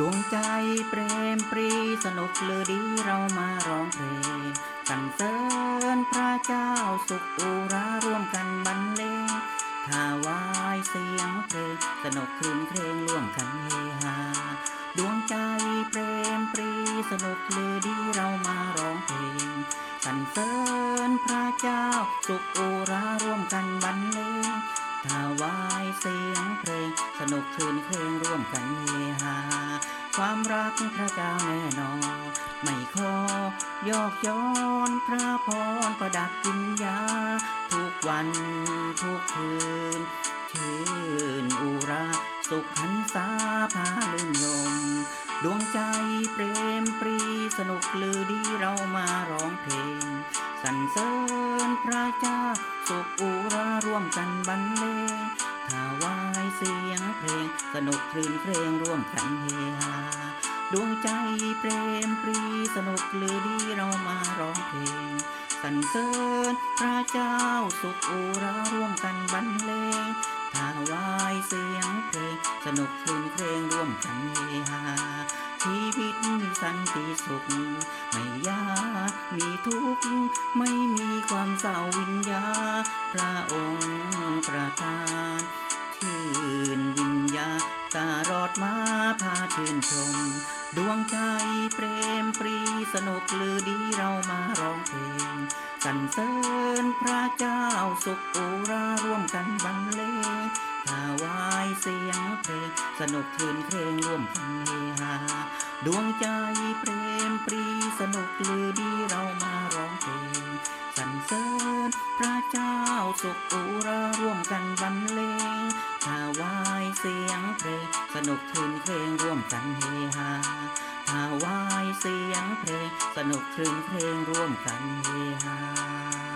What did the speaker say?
ดวงใจเปรมปรีสนุกหรือดีเรามาร้องเพลงสรรเสริญพระเจ้าสุขอุราร่วมกันบรรเลงถ้าวายเสียงเพลงสนุกคลื่นเพลงร่วมกันเฮฮาดวงใจเปรมปรีสนุกหรือดีเรามาร้องเพลงสรรเสริญพระเจ้าสุขอุราร่วมกันบรรเลง ถาวายเสียงเพลง สนุกคืนเพลงร่วมกันเฮฮาความรักพระเจ้าแน่นอน ไม่ขอยอกย้อนพระพรประดับกินยา ทุกวันทุกคืน ชื่นอุราสุขหันษาพาลื่นลม ดวงใจเปรมปรีสนุกลือดีเรามาร้องเพลง สรรเสริญพระเจ้าสุขอุราร่วมกันบรรเลงถาวายเสียงเพลง สนุกคลื่นเพลงร่วมกันเฮฮาดวงใจเปรมปรีสนุกลือดีเรามาร้องเพลงสรรเสริญพระเจ้าสุขอุราร่วมกันบรรเลงถาวายเสียงเพลง สนุกคลื่นเพลงร่วมกันเฮฮา ชีวิตมีสันติสุข ไม่ยากมีทุกข์ไม่มีความเศร้าวิญญา พระองค์ประทานชื่นวิญญาตารอดมาพาชื่นชม ดวงใจเปรมปรีสนุกลือดีเรามาร้องเพลงสรรเสริญพระเจ้าสุขอุราร่วมกันบรรเลง ถาวายเสียงเพลง สนุกคลื่นเพลงร่วมกันเฮฮาดวงใจเปรมปรีสนุกลือดีเรามาร้องเพลงสรรเสริญพระเจ้าสุขอุราร่วมกันบรรเลงถาวายเสียงเพลง สนุกคลื่นเพลงร่วมกันเฮฮาถาวายเสียงเพลง สนุกคลื่นเพลงร่วมกันเฮฮา